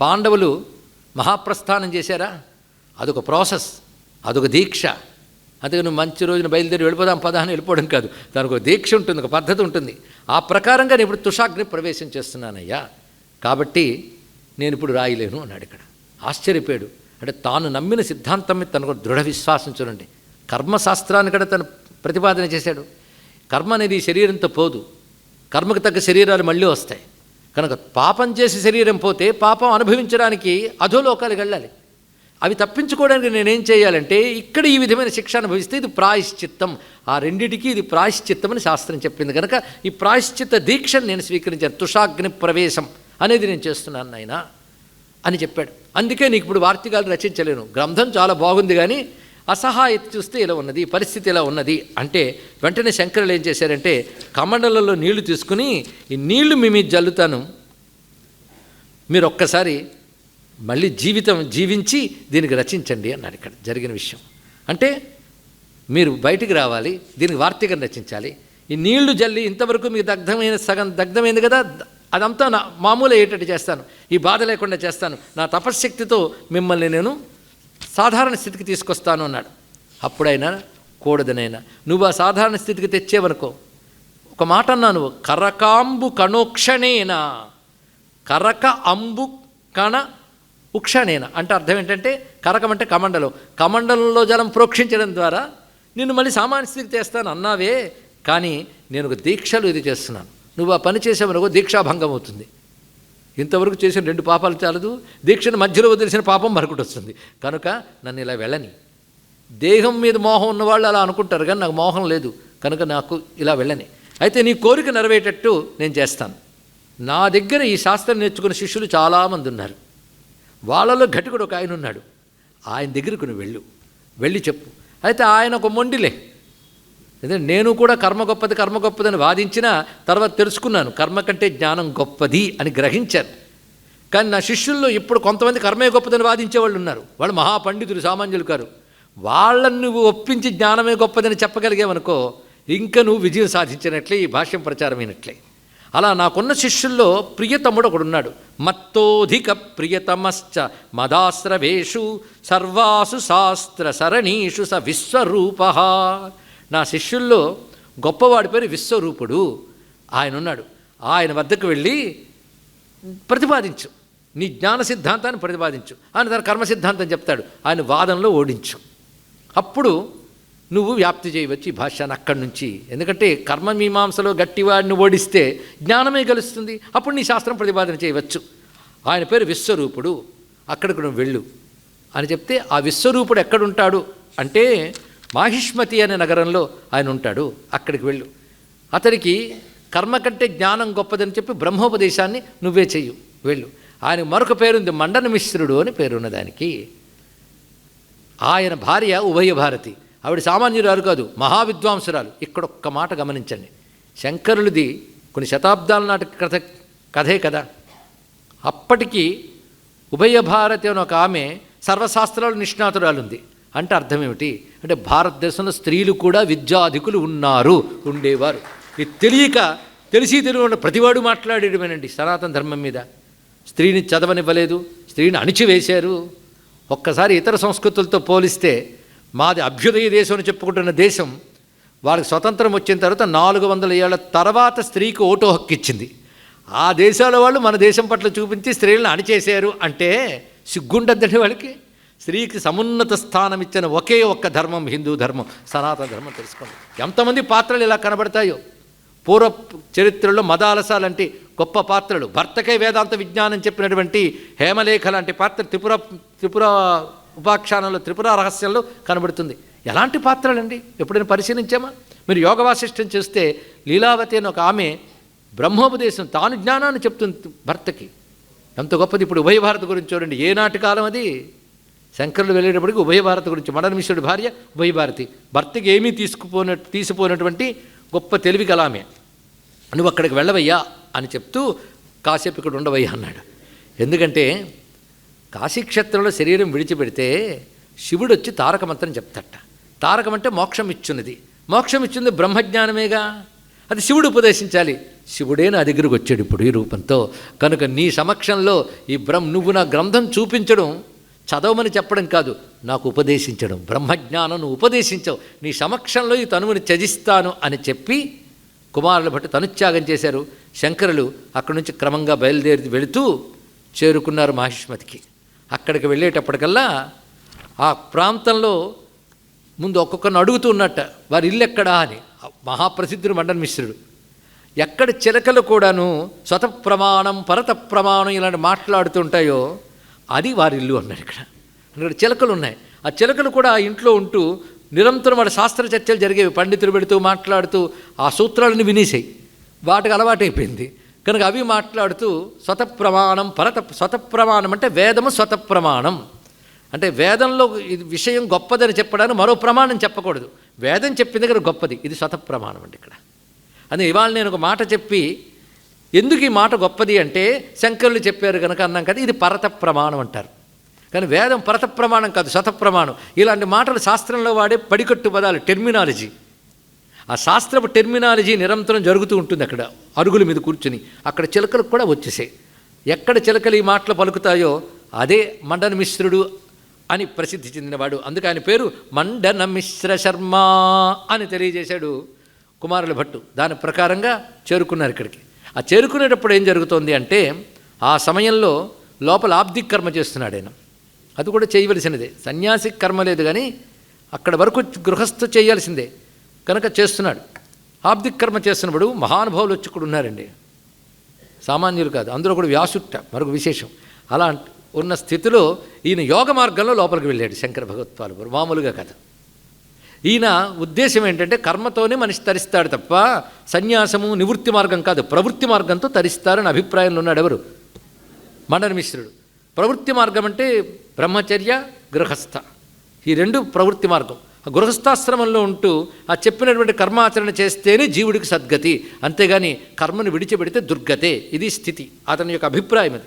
పాండవులు మహాప్రస్థానం చేశారా? అదొక ప్రాసెస్ అదొక దీక్ష. అందుకే నువ్వు మంచి రోజున బయలుదేరి వెళ్ళిపోదాం పదా అని వెళ్ళిపోవడం కాదు. దానికి ఒక దీక్ష ఉంటుంది ఒక పద్ధతి ఉంటుంది. ఆ ప్రకారంగా నేను ఇప్పుడు తుషాగ్ని ప్రవేశం చేస్తున్నానయ్యా. కాబట్టి నేను ఇప్పుడు రాయలేను అన్నాడు ఇక్కడ. ఆశ్చర్యపోయాడు. అంటే తాను నమ్మిన సిద్ధాంతం మీద తనకు దృఢ విశ్వాసం చూడండి. కర్మశాస్త్రాన్ని కూడా తను ప్రతిపాదన చేశాడు. కర్మ అనేది ఈ శరీరంతో పోదు. కర్మకు తగ్గ శరీరాలు మళ్ళీ వస్తాయి. కనుక పాపం చేసి శరీరం పోతే పాపం అనుభవించడానికి అధోలోకాలు వెళ్ళాలి. అవి తప్పించుకోవడానికి నేనేం చేయాలంటే ఇక్కడ ఈ విధమైన శిక్ష అనుభవిస్తే ఇది ప్రాయశ్చిత్తం. ఆ రెండిటికి ఇది ప్రాయశ్చిత్తం అని శాస్త్రం చెప్పింది. కనుక ఈ ప్రాయశ్చిత్త దీక్షను నేను స్వీకరించాను. తుషాగ్ని ప్రవేశం అనేది నేను చేస్తున్నాను నాయన అని చెప్పాడు. అందుకే నీకు ఇప్పుడు వార్తికాలు రచించలేను. గ్రంథం చాలా బాగుంది కానీ అసహాయత చూస్తే ఇలా ఉన్నది పరిస్థితి ఇలా ఉన్నది అంటే వెంటనే శంకరులు ఏం చేశారంటే కమండలలో నీళ్ళు తీసుకుని ఈ నీళ్ళు మీ మీద జల్లుతాను. మీరు ఒక్కసారి మళ్ళీ జీవితం జీవించి దీనికి రచించండి అన్నాడు ఇక్కడ జరిగిన విషయం. అంటే మీరు బయటికి రావాలి దీనికి వార్తీకం రచించాలి. ఈ నీళ్ళు జల్లి ఇంతవరకు మీకు దగ్ధమైన సగం దగ్ధమైంది కదా అదంతా నా మామూలు అయ్యేటట్టు చేస్తాను. ఈ బాధ లేకుండా చేస్తాను. నా తపశ్శక్తితో మిమ్మల్ని నేను సాధారణ స్థితికి తీసుకొస్తాను అన్నాడు. అప్పుడైనా కూడదనైనా నువ్వు ఆ సాధారణ స్థితికి తెచ్చేవనుకో. ఒక మాట అన్నాను కరకాంబు కణోక్షణేనా కరక అంబు కణ ఉక్షణేన. అంటే అర్థం ఏంటంటే కరకం అంటే కమండలం. కమండలంలో జలం ప్రోక్షించడం ద్వారా నిన్ను మళ్ళీ సామాన్య స్థితికి తెస్తాను అన్నావే. కానీ నేను ఒక దీక్షలు ఇది చేస్తున్నాను. నువ్వు ఆ పని చేసేవనుకో దీక్షాభంగం అవుతుంది. ఇంతవరకు చేసిన రెండు పాపాలు చాలదు. దీక్షను మధ్యలో వదిలేసిన పాపం మరొకటి వస్తుంది. కనుక నన్ను ఇలా వెళ్ళని. దేహం మీద మోహం ఉన్నవాళ్ళు అలా అనుకుంటారు కానీ నాకు మోహం లేదు. కనుక నాకు ఇలా వెళ్ళని. అయితే నీ కోరిక నెరవేటట్టు నేను చేస్తాను. నా దగ్గర ఈ శాస్త్రం నేర్చుకున్న శిష్యులు చాలామంది ఉన్నారు. వాళ్ళలో ఘటికుడు ఒక ఆయన ఉన్నాడు. ఆయన దగ్గరకు నువ్వు వెళ్ళు. వెళ్ళి చెప్పు. అయితే ఆయన ఒక మొండిలే. అదే నేను కూడా కర్మ గొప్పది కర్మ గొప్పదని వాదించిన తర్వాత తెలుసుకున్నాను. కర్మ కంటే జ్ఞానం గొప్పది అని గ్రహించాను. కానీ నా శిష్యుల్లో ఇప్పుడు కొంతమంది కర్మే గొప్పదని వాదించే వాళ్ళు ఉన్నారు. వాళ్ళు మహాపండితులు సామాన్యులు కారు. వాళ్ళని నువ్వు ఒప్పించి జ్ఞానమే గొప్పదని చెప్పగలిగేవనుకో ఇంకా నువ్వు విజయం సాధించినట్లే ఈ భాష్యం ప్రచారమైనట్లే. అలా నాకున్న శిష్యుల్లో ప్రియతముడు ఒకడున్నాడు మత్తోధిక ప్రియతమశ్చ మదాశ్రవేషు సర్వాసు శాస్త్ర సరణీషు స విశ్వరూప నా శిష్యుల్లో గొప్పవాడి పేరు విశ్వరూపుడు. ఆయన ఉన్నాడు ఆయన వద్దకు వెళ్ళి ప్రతిపాదించు. నీ జ్ఞాన సిద్ధాంతాన్ని ప్రతిపాదించు. ఆయన తన కర్మ సిద్ధాంతం చెప్తాడు. ఆయన వాదనలో ఓడించు. అప్పుడు నువ్వు వ్యాప్తి చేయవచ్చు ఈ భాష్యాన్ని అక్కడి నుంచి. ఎందుకంటే కర్మమీమాంసలో గట్టివాడిని ఓడిస్తే జ్ఞానమే గెలుస్తుంది. అప్పుడు నీ శాస్త్రం ప్రతిపాదన చేయవచ్చు. ఆయన పేరు విశ్వరూపుడు. అక్కడికి నువ్వు వెళ్ళు. అని చెప్తే ఆ విశ్వరూపుడు ఎక్కడుంటాడు? అంటే మాహిష్మతి అనే నగరంలో ఆయన ఉంటాడు అక్కడికి వెళ్ళు. అతనికి కర్మ కంటే జ్ఞానం గొప్పదని చెప్పి బ్రహ్మోపదేశాన్ని నువ్వే చెయ్యు వెళ్ళు. ఆయన మరొక పేరుంది మండన మిశ్రుడు అని పేరున్న దానికి ఆయన భార్య ఉభయ భారతి. ఆవిడ సామాన్యురాలు కాదు మహావిద్వాంసురాలు. ఇక్కడ ఒక్క మాట గమనించండి. శంకరులది కొన్ని శతాబ్దాల నాటి కథ కథే కదా. అప్పటికి ఉభయ భారతి అని ఒక ఆమె సర్వశాస్త్రాలు నిష్ణాతురాలుంది. అంటే అర్థం ఏమిటి? అంటే భారతదేశంలో స్త్రీలు కూడా విద్యాధికులు ఉన్నారు ఉండేవారు. ఇది తెలియక తెలిసి తెలియకుండా ప్రతివాడు మాట్లాడేయడమేనండి సనాతన ధర్మం మీద. స్త్రీని చదవనివ్వలేదు స్త్రీని అణిచివేశారు. ఒక్కసారి ఇతర సంస్కృతులతో పోలిస్తే మాది అభ్యుదయ దేశం అని చెప్పుకుంటున్న దేశం వాళ్ళకి స్వతంత్రం వచ్చిన తర్వాత నాలుగు వందల ఏళ్ళ తర్వాత స్త్రీకి ఓటు హక్కు ఇచ్చింది. ఆ దేశాల వాళ్ళు మన దేశం పట్ల చూపించి స్త్రీలను అణిచేశారు అంటే సిగ్గుండద్దండి వాళ్ళకి. స్త్రీకి సమున్నత స్థానం ఇచ్చిన ఒకే ఒక్క ధర్మం హిందూ ధర్మం సనాతన ధర్మం తెలుసుకోండి. ఎంతమంది పాత్రలు ఇలా కనబడతాయో? పూర్వ చరిత్రలో మదాలస లాంటి గొప్ప పాత్రలు. భర్తకే వేదాంత విజ్ఞానం చెప్పినటువంటి హేమలేఖ లాంటి పాత్ర త్రిపుర త్రిపుర ఉపాఖ్యానంలో త్రిపుర రహస్యంలో కనబడుతుంది. ఎలాంటి పాత్రలండి? ఎప్పుడైనా పరిశీలించామా? మీరు యోగ వాసిష్టం చూస్తే లీలావతి అని ఒక ఆమె బ్రహ్మోపదేశం తాను జ్ఞానాన్ని చెప్తుంది భర్తకి. ఎంత గొప్పది ఇప్పుడు ఉభయ భారత గురించి చూడండి. ఏనాటి కాలం అది? శంకరులు వెళ్ళేటప్పటికి ఉభయ భారత గురించి మడనమిశ్రుడి భార్య ఉభయ భారతి భర్తకి ఏమీ తీసుకుపోన తీసిపోయినటువంటి గొప్ప తెలివి కలామే. నువ్వు అక్కడికి వెళ్ళవయ్యా అని చెప్తూ కాసేపు ఇక్కడ ఉండవయ్యా అన్నాడు. ఎందుకంటే కాశీక్షేత్రంలో శరీరం విడిచిపెడితే శివుడు వచ్చి తారకమంత్రం చెప్తట. తారకం అంటే మోక్షం ఇచ్చున్నది మోక్షం ఇచ్చింది బ్రహ్మజ్ఞానమేగా? అది శివుడు ఉపదేశించాలి. శివుడే నా దగ్గరకు వచ్చాడు ఇప్పుడు ఈ రూపంతో. కనుక నీ సమక్షంలో ఈ బ్రహ్మ నువ్వు నా గ్రంథం చూపించడం చదవమని చెప్పడం కాదు నాకు ఉపదేశించడం. బ్రహ్మజ్ఞానం నువ్వు ఉపదేశించవు. నీ సమక్షంలో ఈ తనువుని త్యజిస్తాను అని చెప్పి కుమారుల బట్టి తనుత్యాగం చేశారు. శంకరులు అక్కడి నుంచి క్రమంగా బయలుదేరి వెళుతూ చేరుకున్నారు మహిష్మతికి. అక్కడికి వెళ్ళేటప్పటికల్లా ఆ ప్రాంతంలో ముందు ఒక్కొక్కరిని అడుగుతూ ఉన్నట్ట వారి ఇల్లు ఎక్కడా? అని. మహాప్రసిద్ధుడు మండన మిశ్రుడు. ఎక్కడ చిలకలు కూడాను స్వత ప్రమాణం పరత ప్రమాణం ఇలాంటి మాట్లాడుతుంటాయో అది వారి ఇల్లు అన్నారు ఇక్కడ. అక్కడ చిలకలు ఉన్నాయి. ఆ చిలకలు కూడా ఆ ఇంట్లో ఉంటూ నిరంతరం వాడు శాస్త్ర చర్చలు జరిగేవి. పండితులు పెడుతూ మాట్లాడుతూ ఆ సూత్రాలను వినేసాయి. వాటికి అలవాటైపోయింది. కనుక అవి మాట్లాడుతూ స్వత ప్రమాణం పరత స్వత ప్రమాణం అంటే వేదము స్వత ప్రమాణం అంటే వేదంలో ఇది విషయం గొప్పదని చెప్పడానికి మరో ప్రమాణం చెప్పకూడదు. వేదం చెప్పిన దగ్గర గొప్పది. ఇది స్వత ప్రమాణం అండి ఇక్కడ. అని ఇవాళ నేను ఒక మాట చెప్పి ఎందుకు ఈ మాట గొప్పది అంటే శంకరులు చెప్పారు కనుక అన్నాం కదా ఇది పరత ప్రమాణం అంటారు. కానీ వేదం పరత ప్రమాణం కాదు శత ప్రమాణం. ఇలాంటి మాటలు శాస్త్రంలో వాడే పడికట్టు పదాలు టెర్మినాలజీ. ఆ శాస్త్రపు టెర్మినాలజీ నిరంతరం జరుగుతూ ఉంటుంది అక్కడ అరుగుల మీద కూర్చుని. అక్కడ చిలకలకు కూడా వచ్చేసాయి. ఎక్కడ చిలకలు ఈ మాటలు పలుకుతాయో అదే మండన మిశ్రుడు అని ప్రసిద్ధి చెందినవాడు. అందుకే ఆయన పేరు మండన మిశ్ర శర్మ అని తెలియజేశాడు కుమారుల భట్టు. దాని ప్రకారంగా చేరుకున్నారు ఇక్కడికి. ఆ చేరుకునేటప్పుడు ఏం జరుగుతోంది అంటే ఆ సమయంలో లోపల ఆబ్దిక్ కర్మ చేస్తున్నాడు ఆయన. అది కూడా చేయవలసినదే. సన్యాసి కర్మ లేదు కానీ అక్కడ వరకు గృహస్థ చేయాల్సిందే. కనుక చేస్తున్నాడు. ఆబ్దిక్ కర్మ చేస్తున్నప్పుడు మహానుభావులు వచ్చి కూడా ఉన్నారండి. సామాన్యులు కాదు అందులో కూడా వ్యాసుట్ట మరొక విశేషం. అలా ఉన్న స్థితిలో ఈయన యోగ మార్గంలో లోపలికి వెళ్ళాడు శంకర భగవత్పాలు. మామూలుగా కథ ఈయన ఉద్దేశం ఏంటంటే కర్మతోనే మనిషి తరిస్తాడు తప్ప సన్యాసము నివృత్తి మార్గం కాదు ప్రవృత్తి మార్గంతో తరిస్తారని అభిప్రాయంలో ఉన్నాడు ఎవరు? మండన మిశ్రుడు. ప్రవృత్తి మార్గం అంటే బ్రహ్మచర్య గృహస్థ. ఈ రెండు ప్రవృత్తి మార్గం. ఆ గృహస్థాశ్రమంలో ఉంటూ ఆ చెప్పినటువంటి కర్మాచరణ చేస్తేనే జీవుడికి సద్గతి. అంతేగాని కర్మను విడిచిపెడితే దుర్గతే. ఇది స్థితి. అతని యొక్క అభిప్రాయం అది.